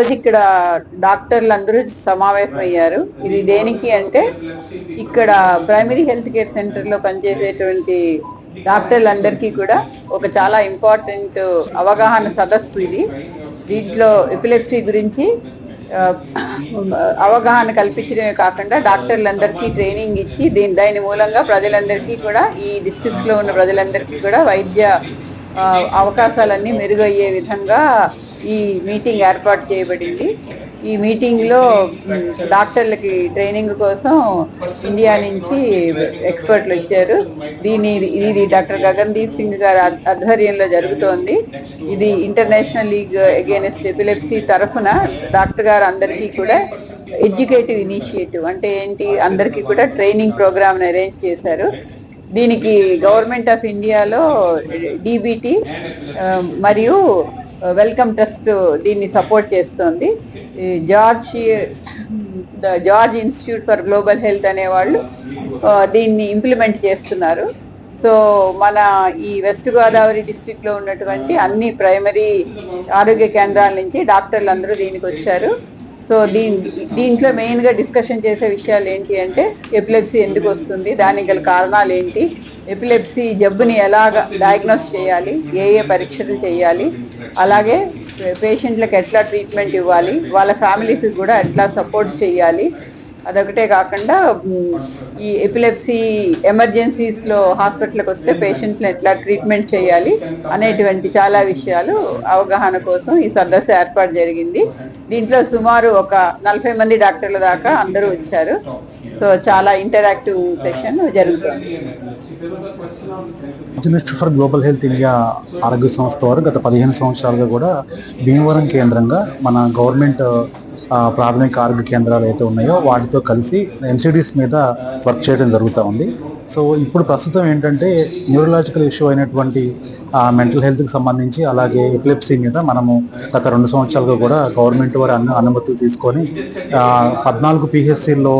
రోజు ఇక్కడ డాక్టర్లు అందరూ సమావేశమయ్యారు. ఇది దేనికి అంటే ఇక్కడ ప్రైమరీ హెల్త్ కేర్ సెంటర్లో పనిచేసేటువంటి డాక్టర్లందరికీ కూడా ఒక చాలా ఇంపార్టెంట్ అవగాహన సదస్సు ఇది. దీంట్లో ఎపిలెప్సీ గురించి అవగాహన కల్పించడమే కాకుండా డాక్టర్లందరికీ ట్రైనింగ్ ఇచ్చి దీని దాని మూలంగా ప్రజలందరికీ కూడా ఈ డిస్ట్రిక్ట్స్లో ఉన్న ప్రజలందరికీ కూడా వైద్య అవకాశాలన్నీ మెరుగయ్యే విధంగా ఈ మీటింగ్ ఏర్పాటు చేయబడింది. ఈ మీటింగ్లో డాక్టర్లకి ట్రైనింగ్ కోసం ఇండియా నుంచి ఎక్స్పర్ట్లు వచ్చారు. దీని ఇది డాక్టర్ గగన్దీప్ సింగ్ గారి ఆధ్వర్యంలో జరుగుతోంది. ఇది ఇంటర్నేషనల్ లీగ్ అగేనెస్ట్ ఎపిలెప్సీ తరఫున డాక్టర్ గారు అందరికీ కూడా ఎడ్యుకేటివ్ ఇనిషియేటివ్ అంటే ఏంటి? అందరికీ కూడా ట్రైనింగ్ ప్రోగ్రామ్ అరేంజ్ చేశారు. దీనికి గవర్నమెంట్ ఆఫ్ ఇండియాలో డీబీటీ మరియు వెల్కమ్ ట్రస్ట్ దీన్ని సపోర్ట్ చేస్తోంది. ఈ George the George institute for global health అనేవాళ్ళు దీన్ని ఇంప్లిమెంట్ చేస్తున్నారు. సో మన ఈ వెస్ట్ గోదావరి డిస్టిక్లో ఉన్నటువంటి అన్ని ప్రైమరీ ఆరోగ్య కేంద్రాల నుంచి డాక్టర్లు అందరూ దీనికి వచ్చారు. సో దీని దీంట్లో మెయిన్గా డిస్కషన్ చేసే విషయాలు ఏంటి అంటే ఎపిలెప్సీ ఎందుకు వస్తుంది దానికి గల కారణాలు ఏంటి ఎపిలెప్సీ జబ్బుని ఎలాగ డయాగ్నోస్ చేయాలి ఏ ఏ పరీక్షలు చేయాలి అలాగే పేషెంట్లకు ఎట్లా ట్రీట్మెంట్ ఇవ్వాలి వాళ్ళ ఫ్యామిలీస్ కూడా ఎట్లా సపోర్ట్ చేయాలి అదొకటే కాకుండా ఈ ఎపిలెప్సీ ఎమర్జెన్సీస్లో హాస్పిటల్కి వస్తే పేషెంట్ని ఎట్లా ట్రీట్మెంట్ చేయాలి అనేటువంటి చాలా విషయాలు అవగాహన కోసం ఈ సదస్సు ఏర్పాటు జరిగింది. దీంట్లో సుమారు ఒక నలభై మంది డాక్టర్ల దాకా అందరూ వచ్చారు. సో చాలా ఇంటరాక్టివ్ సెషన్ జరుగుతుంది. ఫర్ గ్లోబల్ హెల్త్ ఇండియా ఆరోగ్య సంస్థ వారు గత పదిహేను సంవత్సరాలుగా కూడా భీమవరం కేంద్రంగా మన గవర్నమెంట్ ప్రాథమిక ఆరోగ్య కేంద్రాలు అయితే ఉన్నాయో వాటితో కలిసి ఎన్సిడీస్ మీద వర్క్ చేయడం జరుగుతూ ఉంది. సో ఇప్పుడు ప్రస్తుతం ఏంటంటే న్యూరలాజికల్ ఇష్యూ అయినటువంటి మెంటల్ హెల్త్కి సంబంధించి అలాగే ఎపిలెప్సీ మీద మనము గత రెండు సంవత్సరాలుగా కూడా గవర్నమెంట్ వారి అన్న అనుమతులు తీసుకొని పద్నాలుగు పిహెచ్సిల్లో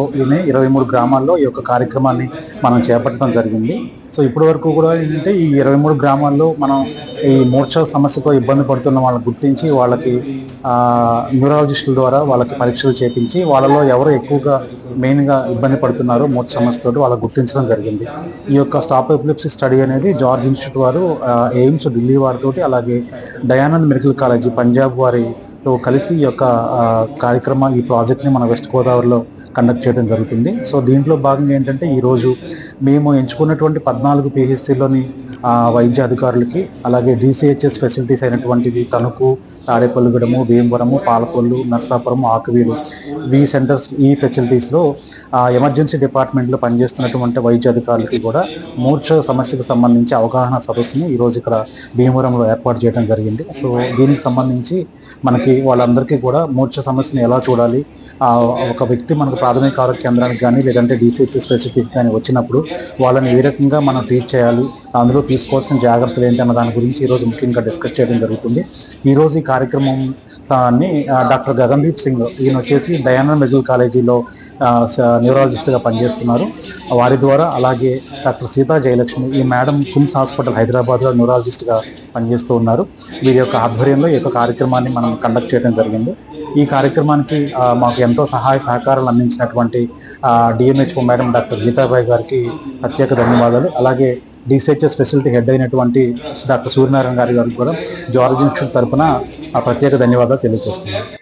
ఇరవై మూడు గ్రామాల్లో ఈ యొక్క కార్యక్రమాన్ని మనం చేపట్టడం జరిగింది. సో ఇప్పటి వరకు కూడా ఏంటంటే ఈ ఇరవై మూడు గ్రామాల్లో మనం ఈ మూర్ఛ సమస్యతో ఇబ్బంది పడుతున్న వాళ్ళని గుర్తించి వాళ్ళకి న్యూరాలజిస్టుల ద్వారా వాళ్ళకి పరీక్షలు చేపించి వాళ్ళలో ఎవరు ఎక్కువగా మెయిన్గా ఇబ్బంది పడుతున్నారో మూర్ఛ సమస్యతో వాళ్ళకి గుర్తించడం జరిగింది. ఈ యొక్క స్టాప్ ఎపిలిప్సీ స్టడీ అనేది జార్జ్ ఇన్స్టిట్యూట్ వారు ఎయిమ్స్ ఢిల్లీ వారితోటి అలాగే దయానంద్ మెడికల్ కాలేజీ పంజాబ్ వారితో కలిసి ఈ యొక్క కార్యక్రమ కార్యక్రమం ఈ ప్రాజెక్ట్ని మన వెస్ట్ గోదావరిలో కండక్ట్ చేయడం జరుగుతుంది. సో దీంట్లో భాగంగా ఏంటంటే ఈరోజు మేము ఎంచుకున్నటువంటి పద్నాలుగు పిహెచ్సిలోని వైద్య అధికారులకి అలాగే డిసిహెచ్ఎస్ ఫెసిలిటీస్ అయినటువంటిది తణుకు తాడేపల్లిగూడెము భీమవరము పాలకొల్లు నర్సాపురము ఆకువీరు. ఈ సెంటర్స్ ఈ ఫెసిలిటీస్లో ఎమర్జెన్సీ డిపార్ట్మెంట్లో పనిచేస్తున్నటువంటి వైద్య అధికారులకి కూడా మూర్ఛ సమస్యకు సంబంధించి అవగాహన సదస్సును ఈరోజు ఇక్కడ భీమవరంలో ఏర్పాటు చేయడం జరిగింది. సో దీనికి సంబంధించి మనకి వాళ్ళందరికీ కూడా మూర్ఛ సమస్యని ఎలా చూడాలి? ఒక వ్యక్తి మనకు ప్రాథమిక ఆరోగ్య కేంద్రానికి కానీ లేదంటే డిసిహెచ్ఎస్ ఫెసిలిటీస్ కానీ వచ్చినప్పుడు వాళ్ళని ఏ రకంగా మనం ట్రీట్ చేయాలి? అందులో తీసుకోవాల్సిన జాగ్రత్తలు ఏంటి అన్న దాని గురించి ఈరోజు ముఖ్యంగా డిస్కస్ చేయడం జరుగుతుంది. ఈరోజు ఈ కార్యక్రమం డాక్టర్ గగన్దీప్ సింగ్ ఈయన వచ్చేసి దయానంద్ మెడికల్ కాలేజీలో న్యూరాలజిస్ట్గా పనిచేస్తున్నారు. వారి ద్వారా అలాగే డాక్టర్ సీతా జయలక్ష్మి ఈ మేడం కిమ్స్ హాస్పిటల్ హైదరాబాద్లో న్యూరాలజిస్ట్గా పనిచేస్తూ ఉన్నారు. వీరి యొక్క ఆధ్వర్యంలో ఈ యొక్క కార్యక్రమాన్ని మనం కండక్ట్ చేయడం జరిగింది. ఈ కార్యక్రమానికి మాకు ఎంతో సహాయ సహకారాలు అందించినటువంటి డిఎంహెచ్ఓ మేడం డాక్టర్ గీతాబాయి గారికి ప్రత్యేక ధన్యవాదాలు. అలాగే డిసిహెచ్ఎస్ ఫెసిలిటీ హెడ్ అయినటువంటి డాక్టర్ సూర్యనారాయణ గారి గారికి కూడా జార్జ్ ఇన్స్టిట్యూట్ తరపున ఆ ప్రత్యేక ధన్యవాదాలు తెలియజేస్తున్నాను.